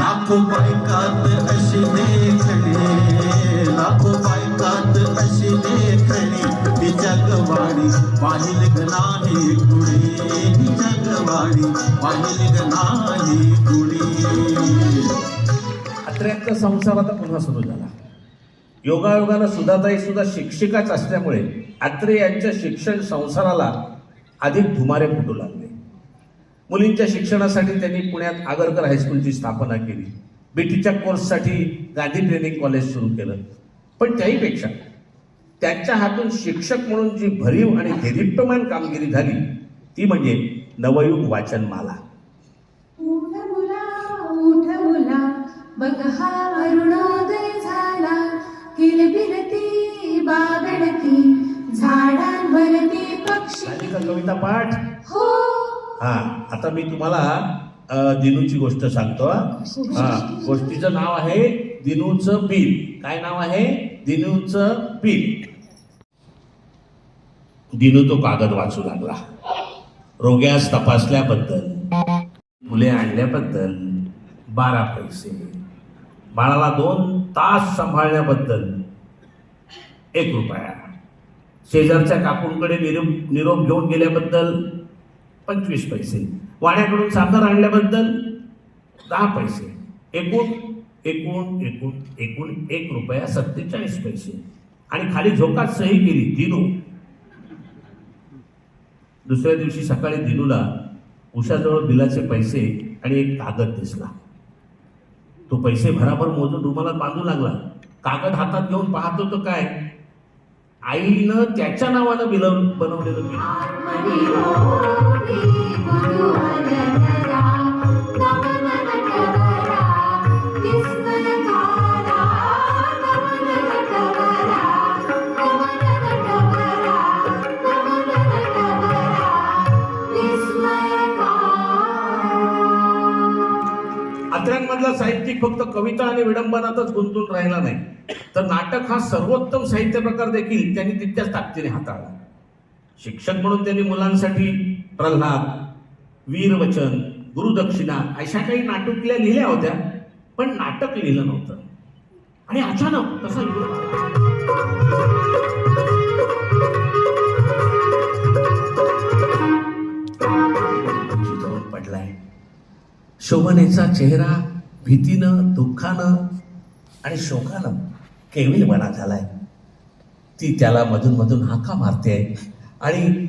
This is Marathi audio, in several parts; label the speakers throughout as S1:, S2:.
S1: लाखो बायकात अशी देखणे लाखो बायकात अशी देखणी. ती जगवाडी पाहिल ग नाही कुणी. जगवाडी पाहिल ग नाही कुणी.
S2: अत्र्यांचा संसार आता पुन्हा सुरू झाला. योगायोगानं सुधाताई सुद्धा शिक्षिकाच असल्यामुळे अत्रे यांच्या शिक्षण संसाराला अधिक धुमारे फुटू लागले. मुलींच्या शिक्षणासाठी त्यांनी पुण्यात आगरकर हायस्कूलची स्थापना केली. बीटीच्या कोर्ससाठी गांधी ट्रेनिंग कॉलेज सुरू केलं. पण त्याहीपेक्षा त्यांच्या हातून शिक्षक म्हणून जी भरीव आणि देदीप्यमान कामगिरी झाली ती म्हणजे नवयुग वाचनमाला. कविता पाठ.
S3: हो
S2: हा आता मी तुम्हाला दिनूची गोष्ट सांगतो हा. गोष्टीचं नाव आहे दिनूचं बिल काय नाव आहे? दिनूचं बिल दिनू तो कागद वाचू लागला. रोग्यास तपासल्याबद्दल फुले आणल्याबद्दल बारा पैसे. बाळाला दोन तास सांभाळण्याबद्दल एक रुपया. शेजारच्या काकूंकडे निरोप निरोप घेऊन गेल्याबद्दल पंचवीस पैसे. वाड्याकडून साखर आणल्याबद्दल दहा पैसे. एकूण एकूण एकूण एकूण एक रुपया सत्तेचाळीस पैसे. आणि खाली झोकात सही केली दिनू. दुसऱ्या दिवशी सकाळी दिनूला उषाजवळ बिलाचे पैसे आणि एक कागद दिसला. तो पैसे भराभर मोजून रुमाला बांधू लागला. कागद हातात घेऊन पाहतो तो काय? आईनं त्याच्या नावानं बिल बनवलेलं बिल अत्र्यांमधला साहित्यिक फक्त कविता आणि विडंबनातच गुंतून राहिला नाही. तर नाटक हा सर्वोत्तम साहित्य प्रकार देखील त्यांनी तितक्याच ताकदीने हाताळला. शिक्षक म्हणून त्यांनी मुलांसाठी प्रल्हाद वीरवचन गुरुदक्षिणा अशा काही नाटुकल्या लिहिल्या होत्या पण नाटक लिहिलं नव्हतं. आणि अचानक तसा पडलाय शोभनेचा चेहरा भीतीनं दुःखानं आणि शोकानं केविलपणा झाला आहे ती त्याला मधून मधून हाका मारते आणि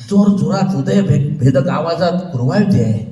S2: जोर जोरात हृदय भेद भेदक आवाजात कुरवाळते आहे